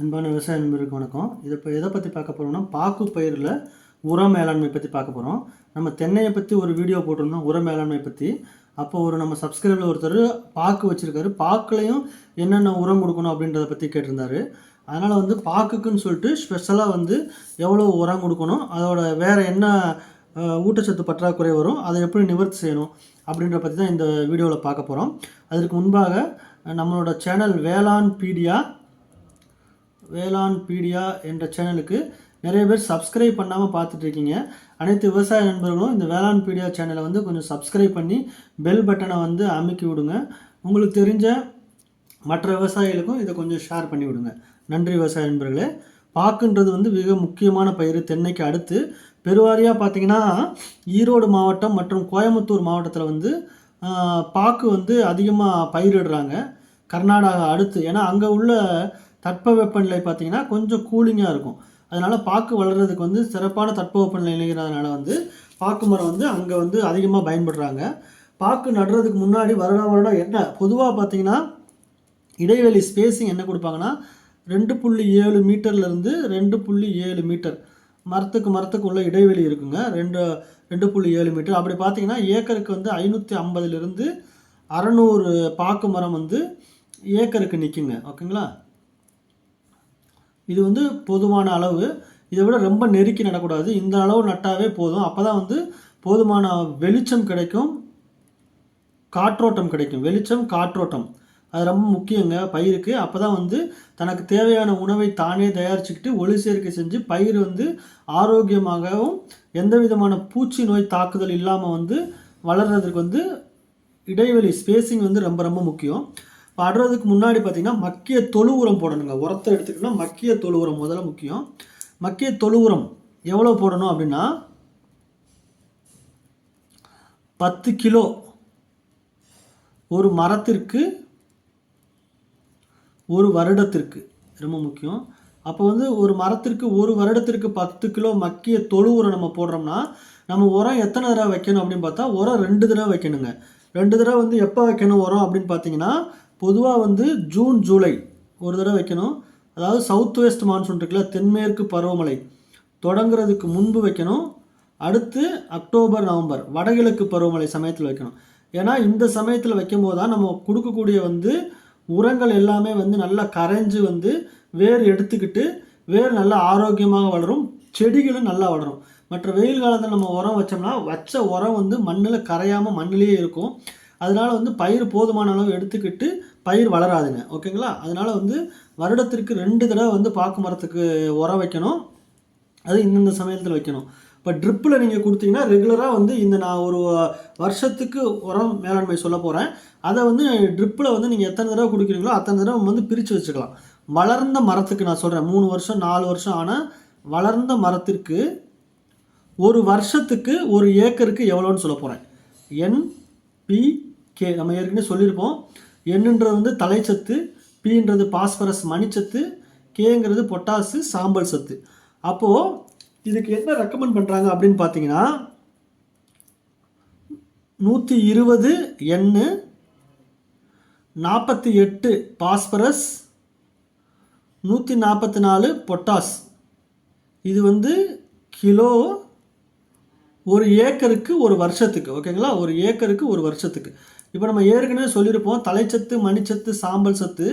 அன்பான விவசாய நண்பருக்கு வணக்கம். இதை இப்போ எதை பற்றி பார்க்க போகிறோம்னா பாக்கு பயிரில் உர மேலாண்மை பற்றி பார்க்க போகிறோம் நம்ம தென்னையை பற்றி ஒரு வீடியோ போட்டிருந்தோம் உர மேலாண்மை பற்றி அப்போ ஒரு நம்ம சப்ஸ்கிரைபர் ஒருத்தர் பாக்கு வச்சுருக்காரு. பாக்குலையும் என்னென்ன உரம் கொடுக்கணும் அப்படின்றத பற்றி கேட்டிருந்தாரு. அதனால் வந்து பாக்குக்குன்னு சொல்லிட்டு ஸ்பெஷலாக வந்து எவ்வளோ உரம் கொடுக்கணும் அதோட வேறு என்ன ஊட்டச்சத்து பற்றாக்குறை வரும் அதை எப்படி நிவர்த்தி செய்யணும் அப்படின்ற பற்றி தான் இந்த வீடியோவில் பார்க்க போகிறோம் அதற்கு முன்பாக நம்மளோட சேனல் வேளாண் பீடியா வேளாண் பீடியா என்ற சேனலுக்கு நிறைய பேர் சப்ஸ்கிரைப் பண்ணாமல் பார்த்துட்ருக்கீங்க. அனைத்து விவசாய நண்பர்களும் இந்த வேளாண் பீடியா சேனலை வந்து கொஞ்சம் சப்ஸ்கிரைப் பண்ணி பெல் பட்டனை வந்து அமைக்கி விடுங்க. உங்களுக்கு தெரிஞ்ச மற்ற விவசாயிகளுக்கும் இதை கொஞ்சம் ஷேர் பண்ணி விடுங்க. நன்றி விவசாய நண்பர்களே. பாக்குன்றது வந்து மிக முக்கியமான பயிர் தென்னைக்கு அடுத்து பெருவாரியாக பார்த்தீங்கன்னா ஈரோடு மாவட்டம் மற்றும் கோயம்புத்தூர் மாவட்டத்தில் வந்து பாக்கு வந்து அதிகமாக பயிரிடுறாங்க. கர்நாடகா அடுத்து. ஏன்னா அங்கே உள்ள தட்பவெப்பநிலை பார்த்தீங்கன்னா கொஞ்சம் கூலிங்காக இருக்கும். அதனால் பாக்கு வளர்கிறதுக்கு வந்து சிறப்பான தட்பவெப்பநிலை நிலைகிறதுனால வந்து பாக்கு மரம் வந்து அங்கே வந்து அதிகமாக பயன்படுறாங்க. பாக்கு நடுறதுக்கு முன்னாடி வருடம் வருடம் என்ன பொதுவாக பார்த்தீங்கன்னா இடைவெளி ஸ்பேஸிங் என்ன கொடுப்பாங்கன்னா ரெண்டு புள்ளி ஏழு மீட்டர்லேருந்து ரெண்டு புள்ளி ஏழு மீட்டர் மரத்துக்கு மரத்துக்கு உள்ள இடைவெளி இருக்குங்க. ரெண்டு ரெண்டு புள்ளி ஏழு மீட்டர் அப்படி பார்த்தீங்கன்னா ஏக்கருக்கு வந்து ஐநூற்றி ஐம்பதுலேருந்து அறநூறு பாக்கு மரம் வந்து ஏக்கருக்கு நிற்குங்க ஓகேங்களா? இது வந்து பொதுவான அளவு. இதை விட ரொம்ப நெருக்கி நடக்கூடாது. இந்த அளவு நட்டாவே போதும். அப்போ தான் வந்து போதுமான வெளிச்சம் கிடைக்கும். காற்றோட்டம் கிடைக்கும். வெளிச்சம் காற்றோட்டம். அது ரொம்ப முக்கியங்க. பயிருக்கு. அப்போ தான் வந்து தனக்கு தேவையான உணவை தானே தயாரிச்சுக்கிட்டு ஒளி சேர்க்கை செஞ்சு பயிர் வந்து ஆரோக்கியமாகவும் எந்த விதமான பூச்சி நோய் தாக்குதல் இல்லாமல் வந்து வளர்றதுக்கு வந்து இடைவெளி ஸ்பேசிங் வந்து ரொம்ப ரொம்ப முக்கியம். இப்போ அடுறதுக்கு முன்னாடி பார்த்தீங்கன்னா மக்கிய தொழு உரம் போடணுங்க. உரத்தை எடுத்துக்கிட்டோம்னா மக்கிய தொழு உரம் முதல்ல முக்கியம். மக்கிய தொழு உரம் எவ்வளோ போடணும் அப்படின்னா பத்து கிலோ ஒரு மரத்திற்கு ஒரு வருடத்திற்கு. ரொம்ப முக்கியம். அப்போ வந்து ஒரு மரத்திற்கு ஒரு வருடத்திற்கு பத்து கிலோ மக்கிய தொழு உரம் நம்ம போடுறோம்னா நம்ம உரம் எத்தனை தடவை வைக்கணும் அப்படின்னு பார்த்தா உரம் ரெண்டு தடவை வைக்கணுங்க. ரெண்டு தடவை வந்து எப்போ வைக்கணும் உரம் அப்படின்னு பார்த்தீங்கன்னா பொதுவாக வந்து ஜூன் ஜூலை ஒரு தடவை வைக்கணும். அதாவது சவுத் வெஸ்ட் மான்சூன் இருக்குல்ல தென்மேற்கு பருவமழை தொடங்குறதுக்கு முன்பு வைக்கணும். அடுத்து அக்டோபர் நவம்பர் வடகிழக்கு பருவமழை சமயத்தில் வைக்கணும். ஏன்னா இந்த சமயத்தில் வைக்கும் போது தான் நம்ம கொடுக்கக்கூடிய வந்து உரங்கள் எல்லாமே வந்து நல்லா கரைஞ்சு வந்து வேர் எடுத்துக்கிட்டு வேர் நல்லா ஆரோக்கியமாக வளரும் செடிகளும் நல்லா வளரும். மற்ற வெயில் காலத்தில் நம்ம உரம் வச்சோம்னா வச்ச உரம் வந்து மண்ணில் கரையாமல் மண்ணிலேயே இருக்கும். அதனால் வந்து பயிர் போதுமான அளவு எடுத்துக்கிட்டு பயிர் வளராதுங்க. ஓகேங்களா? அதனால் வந்து வருடத்திற்கு ரெண்டு தடவை வந்து பாக்கு மரத்துக்கு உரம் வைக்கணும். அது இந்தந்த சமயத்தில் வைக்கணும். இப்போ ட்ரிப்பில் நீங்கள் கொடுத்தீங்கன்னா ரெகுலராக வந்து இந்த நான் ஒரு வருஷத்துக்கு உரம் மேலாண்மை சொல்ல போகிறேன் அதை வந்து ட்ரிப்பில் வந்து நீங்கள் எத்தனை தடவை கொடுக்குறீங்களோ அத்தனை தடவை வந்து பிரித்து வச்சுக்கலாம். வளர்ந்த மரத்துக்கு நான் சொல்கிறேன் மூணு வருஷம் நாலு வருஷம் ஆனால் வளர்ந்த மரத்திற்கு ஒரு வருஷத்துக்கு ஒரு ஏக்கருக்கு எவ்வளோன்னு சொல்ல போகிறேன் என் பி கே நம்ம ஏற்கனவே சொல்லியிருப்போம். என்னன்றது வந்து தலைச்சத்து பின்றது பாஸ்பரஸ் மணிச்சத்து கேங்கிறது பொட்டாசு சாம்பல் சத்து. அப்போது இதுக்கு என்ன ரெக்கமெண்ட் பண்ணுறாங்க அப்படின்னு பார்த்தீங்கன்னா நூற்றி இருபது எண்ணு நாற்பத்தி எட்டு பாஸ்பரஸ் நூற்றி நாற்பத்தி நாலு பொட்டாஸ். இது வந்து கிலோ ஒரு ஏக்கருக்கு ஒரு வருஷத்துக்கு ஓகேங்களா? ஒரு ஏக்கருக்கு ஒரு வருஷத்துக்கு. இப்போ நம்ம ஏற்கனவே சொல்லியிருப்போம் தலைச்சத்து மணிச்சத்து சாம்பல் சத்து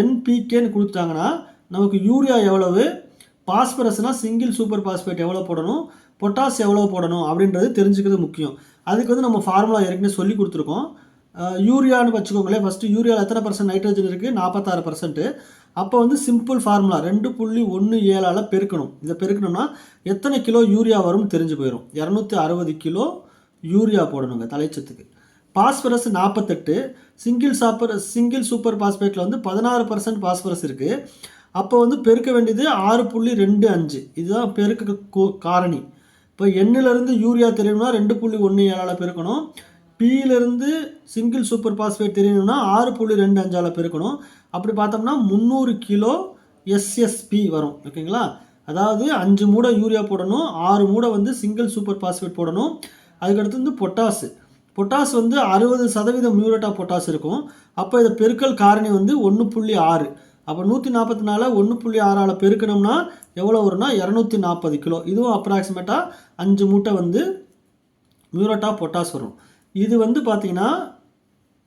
என்பிகேன்னு கொடுத்துட்டாங்கன்னா நமக்கு யூரியா எவ்வளவு பாஸ்பரஸ்னால் சிங்கிள் சூப்பர் பாஸ்பேட் எவ்வளோ போடணும் பொட்டாஸ் எவ்வளோ போடணும் அப்படின்றது தெரிஞ்சுக்கிறது முக்கியம். அதுக்கு வந்து நம்ம ஃபார்முலா ஏற்கனவே சொல்லி கொடுத்துருக்கோம். யூரியான்னு வச்சுக்கோங்களேன் ஃபஸ்ட்டு யூரியாவில் எத்தனை பர்சன்ட் நைட்ரஜன் இருக்குது நாற்பத்தாறு பர்சன்ட்டு அப்போ வந்து சிம்பிள் ஃபார்முலா ரெண்டு புள்ளி ஒன்று ஏழால் பெருக்கணும். இதை பெருக்கணும்னா எத்தனை கிலோ யூரியா வரும்னு தெரிஞ்சு போயிடும் இரநூத்தி அறுபது கிலோ யூரியா போடணுங்க தலைச்சத்துக்கு. பாஸ்பரஸ் நாற்பத்தெட்டு சிங்கிள் சாப்பர் சிங்கிள் சூப்பர் பாஸ்பேட்டில் வந்து பதினாறு பர்சன்ட் பாஸ்பரஸ் இருக்குது அப்போ வந்து பெருக்க வேண்டியது ஆறு புள்ளி ரெண்டு அஞ்சு. இதுதான் பெருக்க கோ- காரணி. இப்போ எண்ணிலிருந்து யூரியா தெரியணும்னா ரெண்டு புள்ளி ஒன்று ஏழால் பெருக்கணும். பியிலிருந்து சிங்கிள் சூப்பர் பாஸ்பேட் தெரியணும்னா ஆறு புள்ளி ரெண்டு அஞ்சால் பெருக்கணும். அப்படி பார்த்தோம்னா முந்நூறு கிலோ எஸ்எஸ்பி வரும். ஓகேங்களா? அதாவது அஞ்சு மூடை யூரியா போடணும் ஆறு மூடை வந்து சிங்கிள் சூப்பர் பாஸ்பேட் போடணும். அதுக்கடுத்து வந்து பொட்டாசு. பொட்டாஸ் வந்து அறுபது சதவீதம் மியூரேட் ஆஃப் பொட்டாஸ் இருக்கும். அப்போ இதை பெருக்கல் காரணி வந்து ஒன்று புள்ளி ஆறு. அப்போ நூற்றி நாற்பத்தி நாலு ஒன்று புள்ளி ஆறால் பெருக்கணும்னா எவ்வளோ வரும்னா இரநூத்தி நாற்பது கிலோ. இதுவும் அப்ராக்சிமேட்டாக அஞ்சு மூட்டை வந்து மியூரட்டா பொட்டாஸ் வரும். இது வந்து பார்த்திங்கன்னா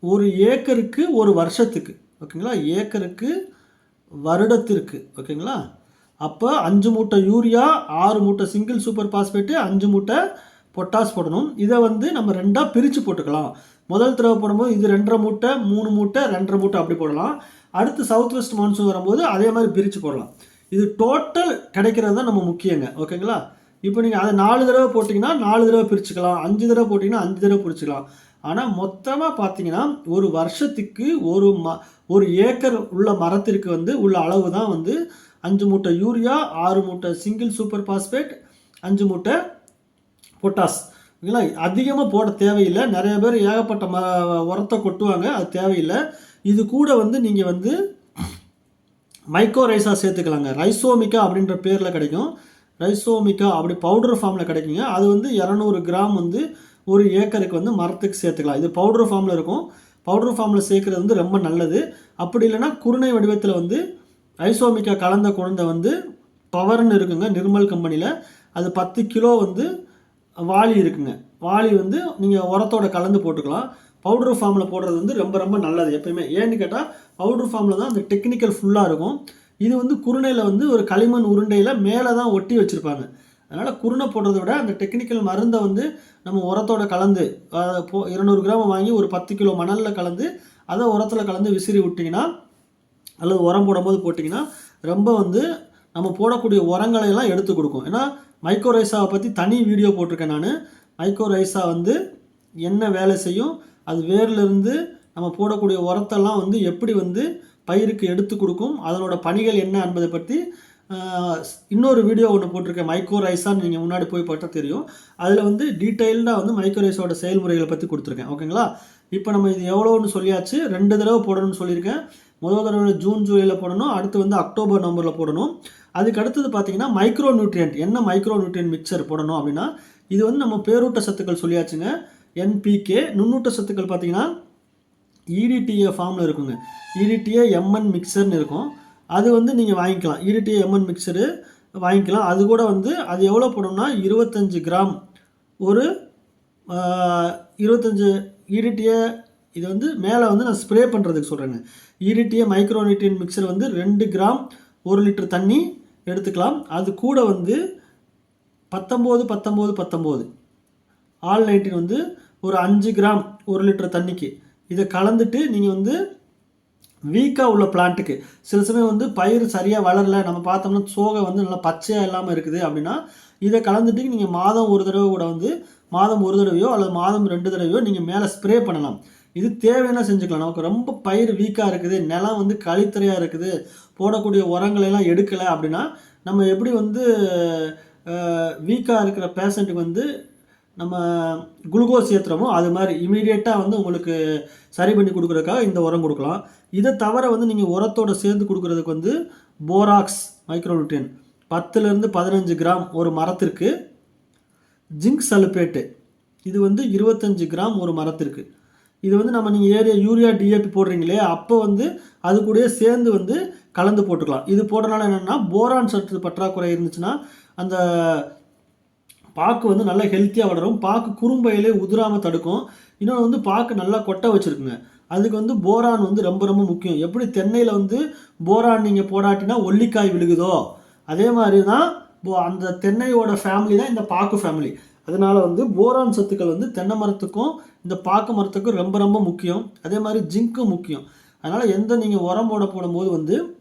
ஒரு ஏக்கருக்கு ஒரு வருஷத்துக்கு. ஓகேங்களா? ஏக்கருக்கு வருடத்திற்கு. ஓகேங்களா? அப்போ அஞ்சு மூட்டை யூரியா ஆறு மூட்டை சிங்கிள் சூப்பர் பாஸ்பேட்டு அஞ்சு மூட்டை பொட்டாஸ் போடணும். இதை வந்து நம்ம ரெண்டாக பிரித்து போட்டுக்கலாம். முதல் தடவை போடும்போது இது ரெண்டரை மூட்டை மூணு மூட்டை ரெண்டரை மூட்டை அப்படி போடலாம். அடுத்து சவுத் வெஸ்ட் மான்சூன் வரும்போது அதே மாதிரி பிரித்து போடலாம். இது டோட்டல் கிடைக்கிறது தான் நம்ம முக்கியங்க. ஓகேங்களா? இப்போ நீங்கள் அதை நாலு தடவை போட்டிங்கன்னா நாலு தடவை பிரிச்சுக்கலாம். அஞ்சு தடவை போட்டிங்கன்னா அஞ்சு தடவை பிரிச்சுக்கலாம். ஆனால் மொத்தமாக பார்த்தீங்கன்னா ஒரு வருஷத்துக்கு ஒரு ம ஒரு ஏக்கர் உள்ள மரத்திற்கு வந்து உள்ள அளவு தான் வந்து அஞ்சு மூட்டை யூரியா ஆறு மூட்டை சிங்கிள் சூப்பர் பாஸ்பேட் அஞ்சு மூட்டை பொட்டாஸ். ஓகேங்களா அதிகமாக போட தேவையில்லை. நிறைய பேர் ஏகப்பட்ட ம உரத்தை கொட்டுவாங்க. அது தேவையில்லை. இது கூட வந்து நீங்கள் வந்து மைக்கோ ரைஸா சேர்த்துக்கலாங்க. ரைசோமிக்கா அப்படின்ற பேரில் கிடைக்கும். ரைசோமிக்கா அப்படி பவுடர் ஃபார்மில் கிடைக்குங்க. அது வந்து இரநூறு கிராம் வந்து ஒரு ஏக்கருக்கு வந்து மரத்துக்கு சேர்த்துக்கலாம். இது பவுடர் ஃபார்மில் இருக்கும். பவுடர் ஃபார்மில் சேர்க்குறது வந்து ரொம்ப நல்லது. அப்படி இல்லைன்னா குருணை வடிவத்தில் வந்து ஐசோமிக்கா கலந்த குழந்தை வந்து பவர்னு இருக்குங்க நிர்மல் கம்பெனியில் அது பத்து கிலோ வந்து வாளி இருக்குங்க. வாளி வந்து நீங்கள் உரத்தோட கலந்து போட்டுக்கலாம். பவுடர் ஃபார்மில் போடுறது வந்து ரொம்ப ரொம்ப நல்லது எப்பயுமே. ஏன்னு கேட்டால் பவுடர் ஃபார்மில் தான் அந்த டெக்னிக்கல் ஃபுல்லாக இருக்கும். இது வந்து குருணையில் வந்து ஒரு களிமண் உருண்டையில் மேலே தான் ஒட்டி வச்சுருப்பாங்க. அதனால் குருணை போடுறத விட அந்த டெக்னிக்கல் மருந்தை வந்து நம்ம உரத்தோட கலந்து போ இருநூறு கிராம் வாங்கி ஒரு பத்து கிலோ மணலில் கலந்து அதை உரத்தில் கலந்து விசிறி விட்டிங்கன்னா அல்லது உரம் போடும்போது போட்டிங்கன்னா ரொம்ப வந்து நம்ம போடக்கூடிய உரங்களை எல்லாம் எடுத்து கொடுக்கும். ஏன்னா மைக்ரோ ரைஸாவை பற்றி தனி வீடியோ போட்டிருக்கேன் நான். மைக்ரோ ரைஸா வந்து என்ன வேலை செய்யும்? அது வேர்லேருந்து நம்ம போடக்கூடிய உரத்தெல்லாம் வந்து எப்படி வந்து பயிருக்கு எடுத்து கொடுக்கும்? அதனோட பணிகள் என்ன என்பதை பற்றி இன்னொரு வீடியோ ஒன்று போட்டிருக்கேன். மைக்ரோ ரைஸான்னு நீங்கள் முன்னாடி போய் பார்த்தா தெரியும். அதில் வந்து டீட்டெயில்டாக வந்து மைக்ரோ ரைஸோட செயல்முறைகளை பற்றி கொடுத்துருக்கேன். ஓகேங்களா? இப்போ நம்ம இது எவ்வளோன்னு சொல்லியாச்சு. ரெண்டு தடவை போடணும்னு சொல்லியிருக்கேன். முதல் தடவை ஜூன் ஜூலையில் போடணும் அடுத்து வந்து அக்டோபர் நவம்பரில் போடணும். அதுக்கு அடுத்தது பார்த்தீங்கன்னா மைக்ரோ நியூட்ரியன்ட் என்ன மைக்ரோ நியூட்ரியன்ட் மிக்சர் போடணும் அப்படின்னா இது வந்து நம்ம பேரூட்ட சத்துக்கள் சொல்லியாச்சுங்க. என்பிகே நுண்ணூட்ட சத்துக்கள் பார்த்தீங்கன்னா இடிடிஏ ஃபார்மில் இருக்குங்க. இடிடிஏ எம்என் மிக்சர்னு இருக்கும். அது வந்து நீங்கள் வாங்கிக்கலாம். இடிடிஏ எம்என் மிக்சரு வாங்கிக்கலாம். அது கூட வந்து அது எவ்வளோ போடணும்னா இருபத்தஞ்சு கிராம். ஒரு இருபத்தஞ்சி இடிடிஏ இது வந்து மேலே வந்து நான் ஸ்ப்ரே பண்ணுறதுக்கு சொல்கிறேங்க ஈரிட்டிய மைக்ரோனிட்டின் மிக்சர் வந்து ரெண்டு கிராம் ஒரு லிட்டர் தண்ணி எடுத்துக்கலாம். அது கூட வந்து பத்தொம்போது பத்தொம்போது பத்தொம்போது. ஆல் நைன்டீன் வந்து ஒரு அஞ்சு கிராம் ஒரு லிட்டர் தண்ணிக்கு. இதை கலந்துட்டு நீங்கள் வந்து வீக்காக உள்ள பிளான்ட்டுக்கு சில சமயம் வந்து பயிர் சரியாக வளரல நம்ம பார்த்தோம்னா சோகை வந்து நல்லா பச்சையாக இல்லாமல் இருக்குது அப்படின்னா இதை கலந்துட்டு நீங்கள் மாதம் ஒரு தடவை கூட வந்து மாதம் ஒரு தடவையோ அல்லது மாதம் ரெண்டு தடவையோ நீங்கள் மேலே ஸ்ப்ரே பண்ணலாம். இது தேவைன்னா செஞ்சுக்கலாம். நமக்கு ரொம்ப பயிர் வீக்காக இருக்குது நிலம் வந்து கழித்துறையாக இருக்குது போடக்கூடிய உரங்களை எல்லாம் எடுக்கலை அப்படின்னா நம்ம எப்படி வந்து வீக்காக இருக்கிற பேஷண்ட்டுக்கு வந்து நம்ம குளுக்கோஸ் ஏற்றுறோமோ அது மாதிரி இமீடியட்டாக வந்து உங்களுக்கு சரி பண்ணி கொடுக்குறதுக்காக இந்த உரம் கொடுக்கலாம். இதை தவிர வந்து நீங்கள் உரத்தோட சேர்ந்து கொடுக்குறதுக்கு வந்து போராக்ஸ் மைக்ரோநியூட்ரியன் பத்துலேருந்து பதினஞ்சு கிராம் ஒரு மரத்திற்கு ஜிங்க் சல்பேட்டு இது வந்து இருபத்தஞ்சு கிராம் ஒரு மரத்திற்கு. இது வந்து நம்ம நீங்கள் ஏரியா யூரியா டிஏபி போடுறீங்களே அப்போ வந்து அது கூடயே சேர்ந்து வந்து கலந்து போட்டுக்கலாம். இது போடுறதுனால என்னென்னா போரான் சத்து பற்றாக்குறை இருந்துச்சுன்னா அந்த பாக்கு வந்து நல்லா ஹெல்த்தியாக வளரும். பாக்கு குறும்பையிலே உதிராமல் தடுக்கும். இன்னொன்று வந்து பாக்கு நல்லா கொட்டை வச்சுருக்குங்க. அதுக்கு வந்து போரான் வந்து ரொம்ப ரொம்ப முக்கியம். எப்படி தென்னையில் வந்து போரான் நீங்கள் போடாட்டினா ஒல்லிக்காய் விழுகுதோ? அதே மாதிரி தான் போ- அந்த தென்னையோட ஃபேமிலி தான் இந்த பாக்கு ஃபேமிலி அதனால் வந்து போரான் சத்துக்கள் வந்து தென்னை மரத்துக்கும் இந்த பாக்கு மரத்துக்கும் ரொம்ப ரொம்ப முக்கியம். அதே மாதிரி ஜிங்க்கும் முக்கியம். அதனால் எந்த நீங்கள் உரம் போட போடும்போது வந்து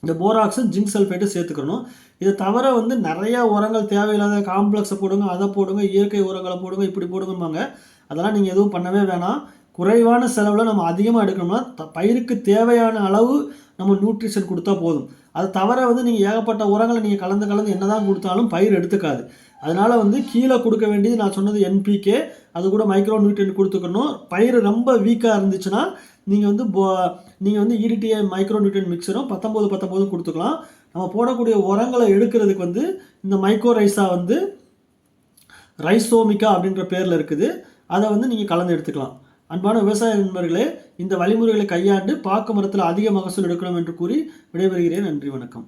இந்த போராக்ஸும் ஜிங்க் சல்ஃபேட்டும் சேர்த்துக்கணும். இதை தவிர வந்து நிறையா உரங்கள் தேவையில்லாத காம்ப்ளெக்ஸை போடுங்க அதை போடுங்க இயற்கை உரங்களை போடுங்க இப்படி போடுங்கம்பாங்க. அதெல்லாம் நீங்கள் எதுவும் பண்ணவே வேணாம். குறைவான செலவில் நம்ம அதிகமாக எடுக்கணும்னா த- பயிருக்கு தேவையான அளவு நம்ம நியூட்ரிஷன் கொடுத்தா போதும். அது தவிர வந்து நீங்கள் ஏகப்பட்ட உரங்களை நீங்கள் கலந்து கலந்து என்னதான் கொடுத்தாலும் பயிர் எடுத்துக்காது. அதனால் வந்து கீழே கொடுக்க வேண்டியது நான் சொன்னது என்பிகே அது கூட மைக்ரோ நியூட்ரியன் கொடுத்துக்கணும். பயிர் ரொம்ப வீக்காக இருந்துச்சுன்னா நீங்கள் வந்து போ நீங்கள் வந்து இடிடிஏ மைக்ரோ நியூட்ரியன் மிக்சரும் பத்தொம்போது பத்தொம்போதும் கொடுத்துக்கலாம். நம்ம போடக்கூடிய உரங்களை எடுக்கிறதுக்கு வந்து இந்த மைக்ரோ ரைஸா வந்து ரைசோமிக்கா அப்படின்ற பேரில் இருக்குது. அதை வந்து நீங்கள் கலந்து எடுத்துக்கலாம். அன்பான விவசாய நண்பர்களே இந்த வழிமுறைகளை கையாண்டு பாக்கு மரத்தில் அதிக மகசூல் எடுக்கணும் என்று கூறி விடைபெறுகிறேன். நன்றி வணக்கம்.